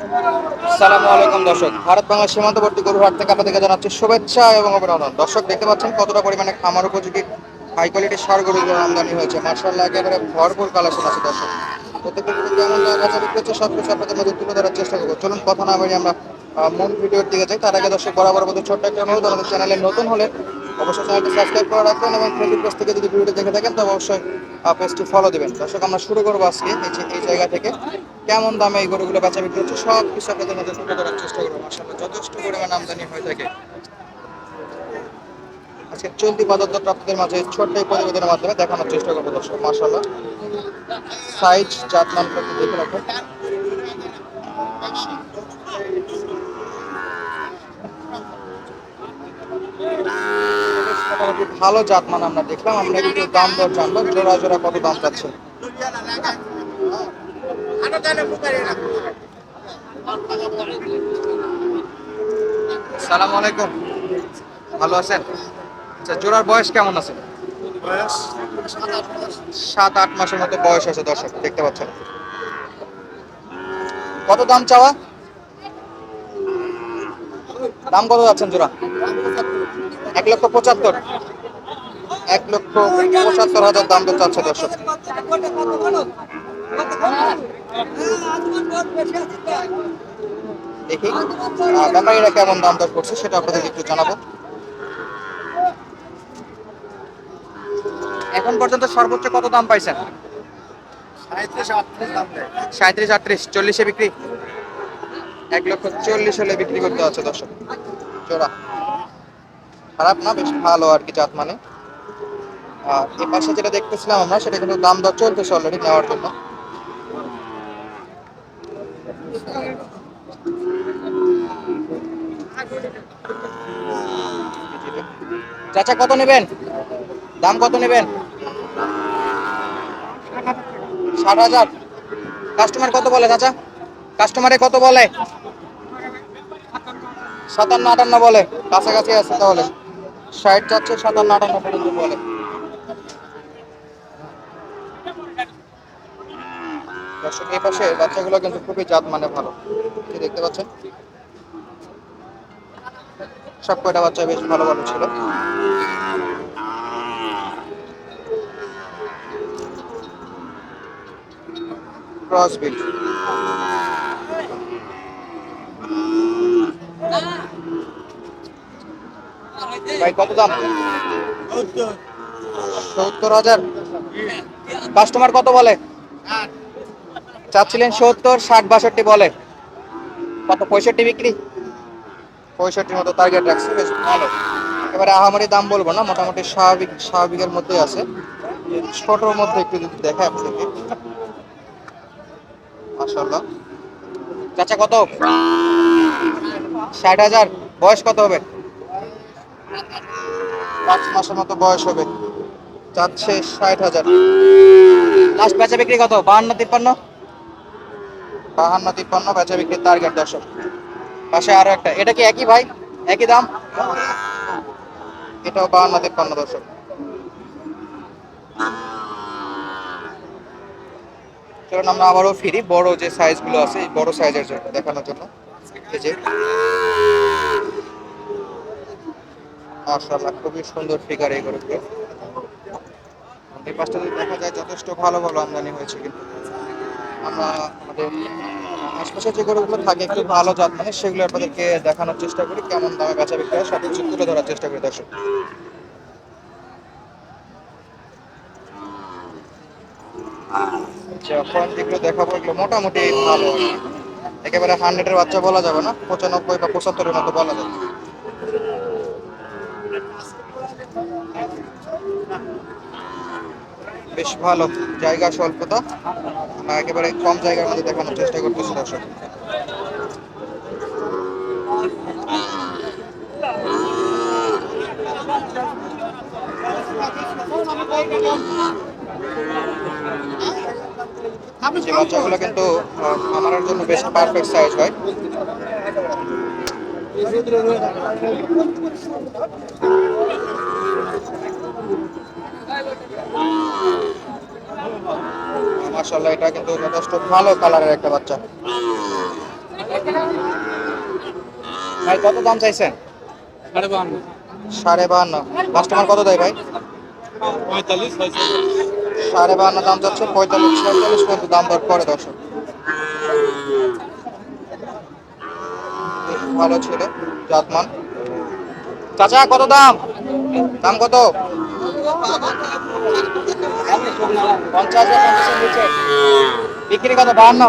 সালামু আলাইকুম, দর্শক। ভারত বাংলা সীমান্তবর্তী গরুহাট থেকে আপনাদেরকে জানাচ্ছি শুভেচ্ছা এবং অভিনন্দন। দর্শক, দেখতে পাচ্ছেন কতটা পরিমাণে খামার উপযোগী হাই কোয়ালিটির সার গরুগুলো আমদানি হয়েছে। মার্শাল্লাহ একেবারে ভরপুর কালেকশন আছে, দর্শক। প্রত্যেকটা গরু বিক্রি হচ্ছে আপনাদের মধ্যে তুলে ধরার চেষ্টা করব। চলুন, কথা না বাড়ি আমরা মূল ভিডিওর দিকে যাই। তার আগে দর্শক বরাবর মতো ছোট্ট একটা অনুরোধ, আমাদের চ্যানেলে নতুন হলে অবশ্যই চ্যানেলটি সাবস্ক্রাইব করে রাখবেন এবং ফেসবুক পেজ থেকে যদি ভিডিওটি দেখে থাকেন তবে অবশ্যই পেজটি ফলো দিবেন। দর্শক, আমরা শুরু করব আজকে এই এই জায়গা থেকে। কেমন দামে এই গরুগুলো বেচা বিক্রি হচ্ছে? সব কিছু আপনাদের মধ্যে তুলে ধরার চেষ্টা করব। যথেষ্ট পরিমাণ আমদানি হয়ে থাকে। আজকে চলতি বাজার আপনাদের মাঝে ছোট্ট এই প্রতিবেদনের মাধ্যমে দেখানোর চেষ্টা করব দর্শক মাসাল্লাহ সাইজ জাতমান করতে দেখে রাখুন। মোটামুটি ভালো জাতমান আমরা দেখলাম। আমরা একটু দাম দর জানব জোড়া জোড়া কত দাম যাচ্ছে। সালাম আলাইকুম। ভালো আছেন? আচ্ছা জোড়ার বয়স কেমন আছে? সাত আট মাসের মতো বয়স আছে দর্শক দেখতে পাচ্ছেন। কত দাম চাওয়া? দাম কত যাচ্ছেন জোড়া? এক লক্ষ পঁচাত্তর। এক লক্ষ পঁচাত্তর হাজার দাম তো চাচ্ছে দর্শক। দেখি ব্যাপারীরা কেমন দাম দর করছে সেটা আপনাদের একটু জানাব। এখন পর্যন্ত সর্বোচ্চ কত দাম পাইছেন? সাঁত্রিশ আটত্রিশ, চল্লিশে বিক্রি? এক লক্ষ চল্লিশ হলে বিক্রি করতে হচ্ছে দর্শক। জোড়া। খারাপ না, বেশ ভালো আর কি জাত মানে। এই পাশে যেটা দেখতেছিলাম আমরা, সেটা কিন্তু দাম দর চলতেছে অলরেডি নেওয়ার জন্য। চাচা, কত নেবেন? দাম কত নেবেন? ষাট হাজার। কাস্টমার কত বলে চাচা? কাস্টমারে কত বলে? সাতান্ন আটান্ন বলে। কাছাকাছি আছে তাহলে। ষাট চাচ্ছে সাতান্ন আটান্ন পর্যন্ত বলে। দর্শক এই পাশে বাচ্চাগুলো কিন্তু খুবই জাত মানে ভালো। এই দেখতে পাচ্ছেন? সব কয়টা বাচ্চা বেশ ভালো ভালো ছিল। ক্রস বিল ভাই কত দাম? সত্তর হাজার। কাস্টমার কত বলে? চাচ্ছিলেন সত্তর, ষাট, বাষট্টি বলে। কত, পঁয়ষট্টি বিক্রি? পঁয়ষট্টির মতো টার্গেট রাখছে, বেশ ভালো। এবারে আহামারি দাম বলব না, মোটামুটি স্বাভাবিক, স্বাভাবিকের মধ্যে আছে। ছোটোর মধ্যে একটু যদি দেখে আপনাকে চাচা, কত? ষাট হাজার। বয়স কত হবে? পাঁচ মাসের মতো বয়স হবে। যাচ্ছে ষাট হাজার। লাস্ট বেচা বিক্রি কত? বাহান্ন, তিপ্পান্ন? বাহান্ন, তিপ্পান্ন বেচা বিক্রির টার্গেট দর্শক। পাশে আরও একটা। এটা কি একই ভাই? একই দাম? এটাও বাহান্ন, তিপ্পান্ন দর্শক। চলুন আমরা আবারও ফিরি। বড় যে সাইজগুলো আছে, এই বড় সাইজের জন্য দেখানোর জন্য। এই খুবই সুন্দর ফিগার এই গরুগুলো। যদি দেখা যায় যথেষ্ট ভালো ভালো আমদানি হয়েছে কিন্তু। আমরা আমাদের আশপাশে যে গরুগুলো থাকে একটু ভালো জাত মানে সেগুলো আপনাদেরকে দেখানোর চেষ্টা করি, কেমন দামে বেচা বিক্রি হয় সব কিছু তুলে ধরার চেষ্টা করি দর্শক। যখন যেগুলো দেখাবো, এগুলো মোটামুটি ভালো। একেবারে হান্ড্রেডের বাচ্চা বলা যাবে না, পঁচানব্বই বা পঁচাত্তরের মতো বলা যাবে। বেশ ভালো জায়গা স্বল্পতা আমরা একেবারে কম জায়গার মধ্যে দেখানোর চেষ্টা করতেছি দর্শক। যে বাচ্চাগুলো কিন্তু আহ, খামারের জন্য বেশ পারফেক্ট সাইজ হয়। মাশাআল্লাহ, এটা কিন্তু যথেষ্ট ভালো কালারের একটা বাচ্চা। ভাই, কত দাম চাইছেন? সাড়ে বাহান্ন। কাস্টমার কত দেয় ভাই? সাড়ে বাহান্ন দাম যাচ্ছে পঁয়তাল্লিশ ছয়তাল্লিশ পর্যন্ত দাম দর করে দর্শক। ভালো ছিল, জাতমান। চাচা, কত দাম? দাম কত? পঞ্চাশ বা পঞ্চাশের নিচে। বিক্রি কত? বাহান্ন?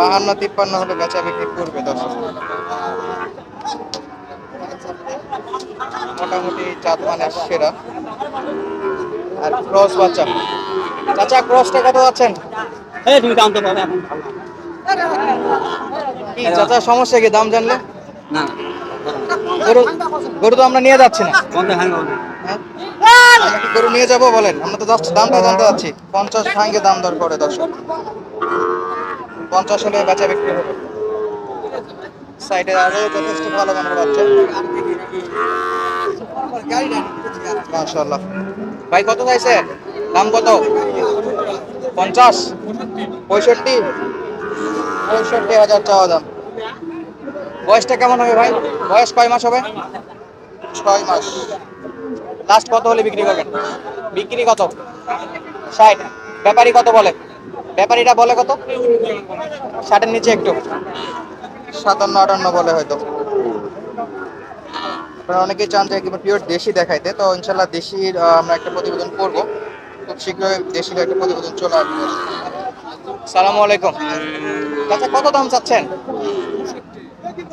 বাহান্ন তিপ্পান্ন হলে বেচা বিক্রি করবে দর্শক। মোটামুটি জাতমানের সেরা। আর ক্রস বাচ্চা। চাচা ক্রসটা কত আছেন এই তুমি দাম তো পাবে কি চাচা সমস্যা কি? দাম জানলে? না। গরু গরু তো আমরা নিয়ে যাচ্ছি না। হ্যাঁ? আমরা গরু নিয়ে যাব, বলেন। আমরা তো জাস্ট দামটা জানতে চাচ্ছি পঞ্চাশ ভাঙ্গে দাম দর করে দর্শক। পঞ্চাশ হলে বেচা বিক্রি হবে। সাইডে আরও যথেষ্ট ভালো মানের বাচ্চা। মাশাআল্লাহ। ভাই, কত চাইছে? দাম কত? পঞ্চাশ? পঁয়ষট্টি? পঁয়ষট্টি হাজার চাওয়া দাম। বয়সটা কেমন হবে ভাই? বয়স কয় মাস হবে? ছয় মাস। লাস্ট কত হলে বিক্রি করবেন? বিক্রি কত? ষাট। ব্যাপারী কত বলে? ব্যাপারীটা বলে কত? ষাটের নিচে একটু। সাতান্ন, আটান্ন বলে হয়তো। আপনারা অনেকেই চান যে একেবারে পিওর দেশি দেখাইতে। তো ইনশাল্লাহ দেশির আমরা একটা প্রতিবেদন করব। খুব শীঘ্রই দেশির একটা প্রতিবেদন চলে আসবে। সালামু আলাইকুম। চাচা, কত দাম চাচ্ছেন?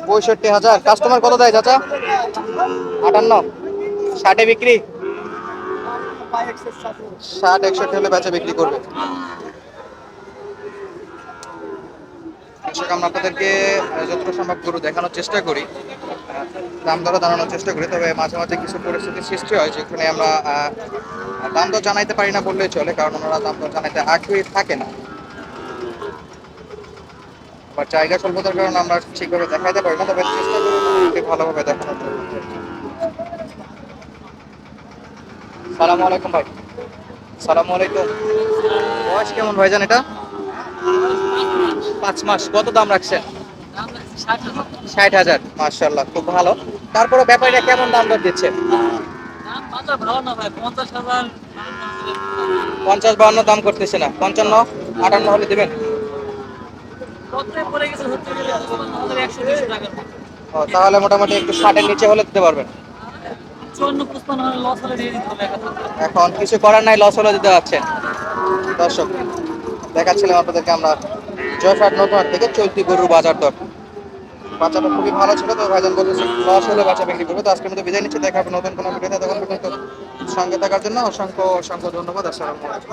পঁয়ষট্টি হাজার। কাস্টমার কত দেয় চাচা? আটান্ন। ষাটে বিক্রি? ষাট, একষট্টি হলে বেচা বিক্রি করবে। আমরা আপনাদেরকে যতটা সম্ভব গরু দেখানোর চেষ্টা করি দাম দরও জানানোর চেষ্টা করি, তবে মাঝে মাঝে কিছু পরিস্থিতির সৃষ্টি হয়, যেখানে আমরা দাম দর জানাইতে পারি না বললেই চলে, কারণ ওনারা দাম দর জানাইতে আগ্রহী থাকে না। বা জায়গা স্বল্পতার কারণে আমরা ঠিকভাবে দেখাইতে পারি না, তবে চেষ্টা করি ভালোভাবে দেখানোর জন্য। সালামু আলাইকুম ভাই। সালামু আলাইকুম। বয়স কেমন ভাইজান এটা? পাঁচ মাস। কত দাম রাখছেন? ষাট হাজার। মার্শাল্লাহ খুব ভালো। তারপরে ব্যাপারীরা কেমন দাম দর দিচ্ছে? পঞ্চাশ বাহান্ন দাম করতেছে না। পঞ্চান্ন, আটান্ন হলে দেবেন? তাহলে মোটামুটি একটু ষাটের নিচে হলে দিতে পারবেন। এখন কিছু করার নাই লস হলে দিতে পারছেন দর্শক, দেখাচ্ছিলাম আপনাদেরকে আমরা জয়ফাট নতুন থেকে চলতি গরুর বাজার দর। বাচ্চাটা খুবই ভালো ছিল তো, ভাইজান বলতেছে লস হলে বাচ্চা বিক্রি করবে। তো আজকের মতো বিদায় নিচ্ছে, দেখা হবে নতুন কোনো ভিডিওতে। তখন পর্যন্ত সঙ্গে থাকার জন্য অসংখ্য অসংখ্য ধন্যবাদ, আসসালামু আলাইকুম।